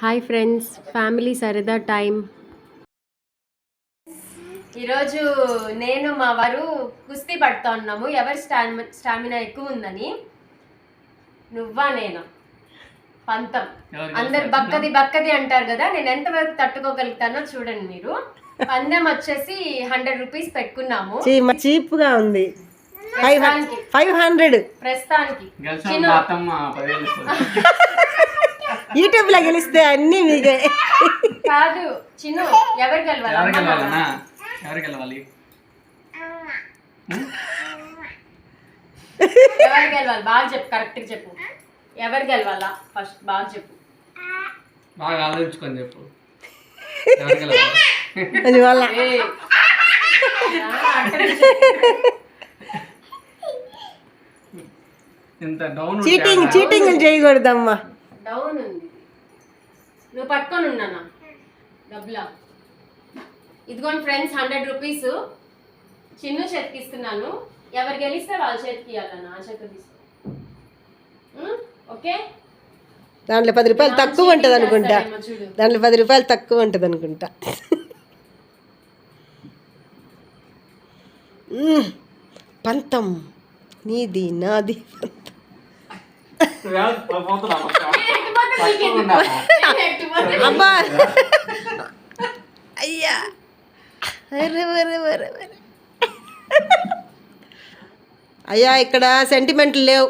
Hi friends family సరదా time ఈరోజు నేను మా వారు కుస్తీ పడుతూ ఉన్నాము. ఎవరి స్టామి స్టామినా ఎక్కువ ఉందని. నువ్వా నేనా? పంతం. అందరు బక్కది బక్కది అంటారు కదా నేను ఎంతవరకు తట్టుకోగలుగుతానో చూడండి మీరు. పందెం వచ్చేసి హండ్రెడ్ రూపీస్ పెట్టుకున్నాము. చీప్గా ఉంది. ఫైవ్ ప్రస్తుతానికి ఫైవ్ హండ్రెడ్. ప్రస్తుతానికి. యూట్యూబ్లో గెలిస్తే అన్ని మీకే. కాదు చిన్ను ఎవరు గెలవాలి? ఎవరు? ఎవరు గెలవాలి? ఎవరు గెలవాలి? బాగా చెప్పు కరెక్ట్ చెప్పు. ఎవరు గెలవాలా? ఫస్ట్ బాగా చెప్పు. బాగా ఆలోచించుకొని చెప్పు. ఎవరు గెలవాలి? అది వాళ్ళ. ఏయ్. ఆ, అక్కడే చెప్పు. ఇంత డౌన్ చీటింగ్ చీటింగ్ చేయకూడదమ్మా. డౌన్ ఉంది నువ్వు పట్టుకొని ఉన్నానా డబ్బులా. ఇదిగోండి ఫ్రెండ్స్ హండ్రెడ్ రూపీస్. చిన్ను చేతికి ఇస్తున్నాను ఎవరు గెలిస్తే వాళ్ళ చేతికి ఇవ్వాలన్నా ఆ చేతికి తీసుకో? ఓకే? దాంట్లో పది రూపాయలు తక్కువ ఉంటుంది అనుకుంటా. దాంట్లో పది రూపాయలు తక్కువ ఉంటుంది అనుకుంటా. పంతం. నీది నాది. అబ్బా అయ్యా అరే వరే వరే వరే అయ్యా ఇక్కడ సెంటిమెంట్లు లేవు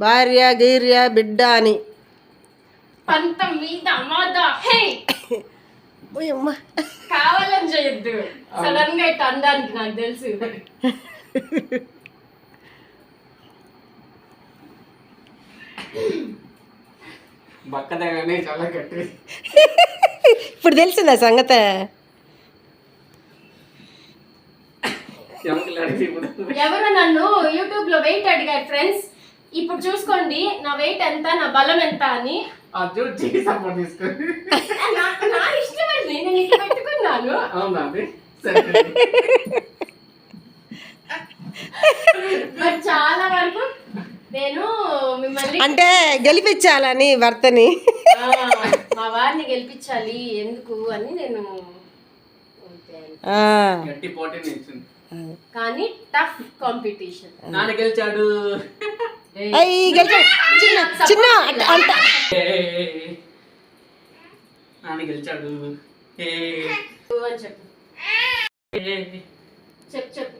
భార్య గీర్య బిడ్డ అని కావాలని చేయొద్దు సడన్గా ఇట్లా అనడానికి నాకు తెలుసు బక్క దగ్గరనే చాలా గట్టి ఇప్పుడు తెలిసిందా సంగతే? ఎవరు నన్ను యూట్యూబ్లో వెయిట్ అడిగారు ఫ్రెండ్స్ ఇప్పుడు చూసుకోండి నా వెయిట్ ఎంత నా బలం ఎంత అని. నా ఇష్టమండి నేను ఇది పెట్టుకున్నాను. అవునా అండి? సరే. మరి చాలా వరకు నేను మిమ్మల్ని అంటే గెలిపించాలని భర్తని. ఆ, మా వారిని గెలిపించాలి ఎందుకు అని నేను ఓకే. ఆ. గట్టి పోటీ నిలిచింది కానీ టఫ్ కాంపిటీషన్. నాన్న గెలిచాడు. అయ్యి గెలిచాడు చిన్న అంట. నాన్న గెలిచాడు. ఏ, అని చెప్పు. చెప్పు చెప్పు.